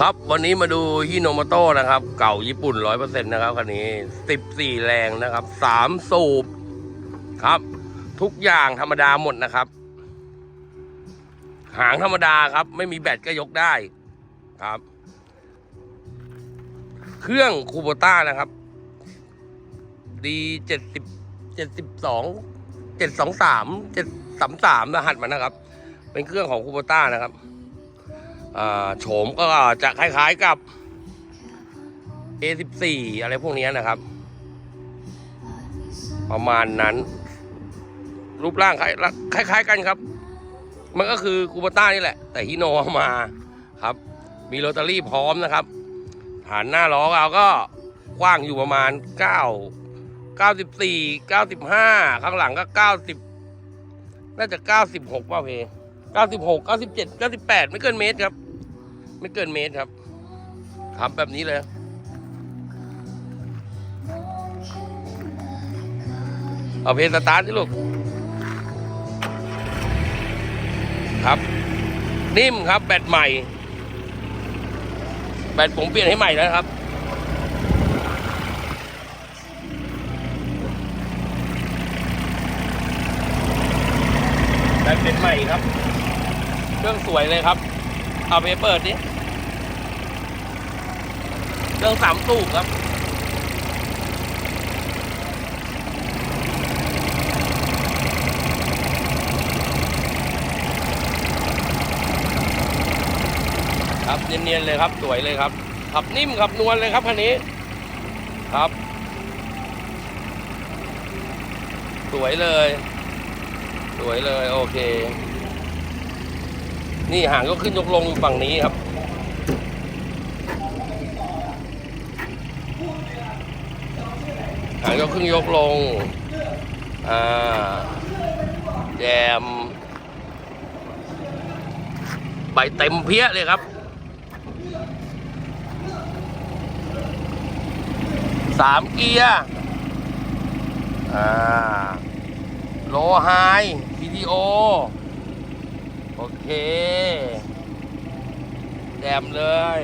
ครับวันนี้มาดูฮิโนโมโตะนะครับ เก่าญี่ปุ่นร้อยเปอร์เซ็นต์นะครับคันนี้สิบสี่แรงนะครับสามสูบครับ ทุกอย่างธรรมดาหมดนะครับ หางธรรมดาครับ ไม่มีแบตก็ยกได้ครับ เครื่องคูโบต้านะครับดีเจ็ดสิบเจ็ดสิบสองเจ็ดสองสามเจ็ดสามสามรหัสมันนะครับ เป็นเครื่องของคูโบต้านะครับ โฉมก็จะคล้ายๆกับ A14 อะไรพวกนี้นะครับ ประมาณนั้น รูปร่างคล้ายๆกันครับ มันก็คือคูปต้านี่แหละ แต่ฮิโนมาครับ มีโรตารี่พร้อมนะครับ ฐานหน้าล้อเราก็กว้างอยู่ประมาณ 9 94 95 ข้างหลังก็ 90 น่าจะ 96ป่ะเพ96 97 98 ไม่เกินเมตรครับ ไม่เกินเมตรครับทำแบบนี้เลย เอาเพลงสตาร์ทสิลูก ครับ นิ่มครับ แบตใหม่ แบตผมเปลี่ยนให้ใหม่แล้วครับแบตเป็นใหม่ครับ เครื่องสวยเลยครับ เอาไปเปิดดิ เครื่องสามสูบครับครับเนียนๆเลยครับสวยเลยครับขับนิ่มขับนวลเลยครับคันนี้ครับ สวยเลย สวยเลยโอเค นี่หางก็ขึ้นยกลงฝั่งนี้ครับางก็ขึ้นยกลง อ่าแจมใบเต็มเพี้ยเลยครับ สามเกียร์ อ่า โลไฮพีดีโอ โอเคแจมเลย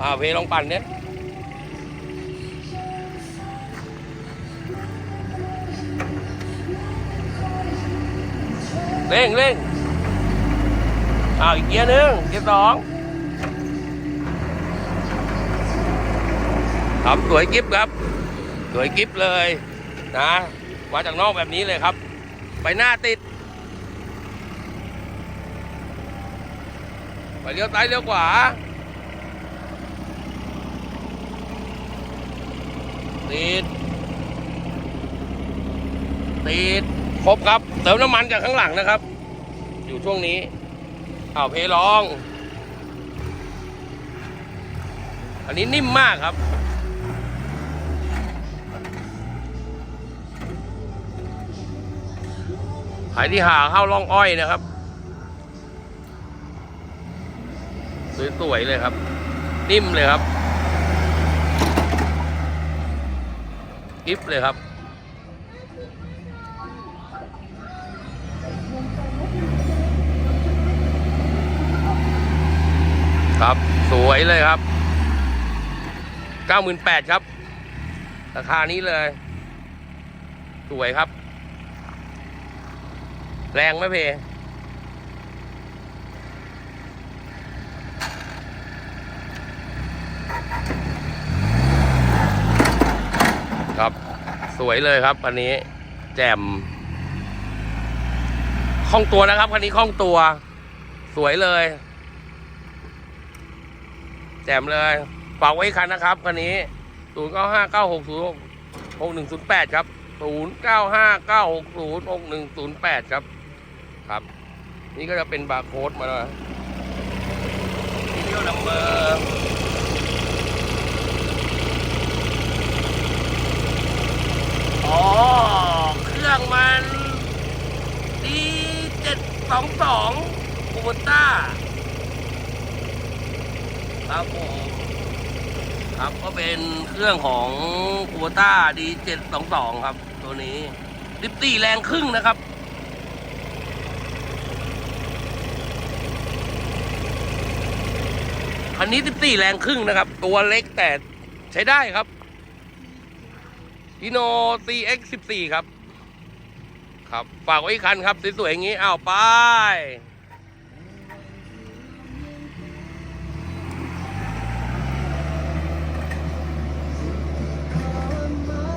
อ่า เพลงลองปั่นเนี่ย เร่งเร่งอ้าวอีกเกียร์หนึ่งเกียร์สองครับสวยกิฟครับ สวยกิฟเลยนะมาจากนอกแบบนี้เลยครับ ไปหน้าติด ไปเลี้ยวซ้ายเลี้ยวขวาติดติด ครบครับ เติมน้ำมันจากข้างหลังนะครับ อยู่ช่วงนี้เอาเพลอง อันนี้นิ่มมากครับ ขายที่หาเข้าร่องอ้อยนะครับ สวยๆเลยครับ นิ่มเลยครับกิฟเลยครับ ครับ สวยเลยครับ 98,000ครับ ราคานี้เลย สวยครับ แรงไหมเพครับ สวยเลยครับ อันนี้ แจ่ม คล่องตัวนะครับคันนี้คล่องตัว สวยเลย แจ่มเลยฝากไว้คันนะครับคันนี้ศูนย์เก้าห้าเก้าหกศูนย์หกหนึ่งศูนย์แปดครับศูนย์เก้าห้าเก้าหกศูนย์หกหนึ่งศูนย์แปดครับ ครับ นี่ก็จะเป็นบาร์โค้ดมาแล้วนะเที่ยวนัมเบอ๋อ เครื่องมันดี เจ็ดสองสองคูบต้าครับผมครับก็เป็นเครื่องของคูบต้าดีเจ็ดสองสองครับ ตัวนี้ลิปตี้แรงครึ่งนะครับคันนี้14แรงครึ่งนะครับ ตัวเล็กแต่ใช้ได้ครับฮิโน CX 14 ครับ ครับ ฝากไว้อีกคันครับสวยๆอย่างนี้อ้าวไป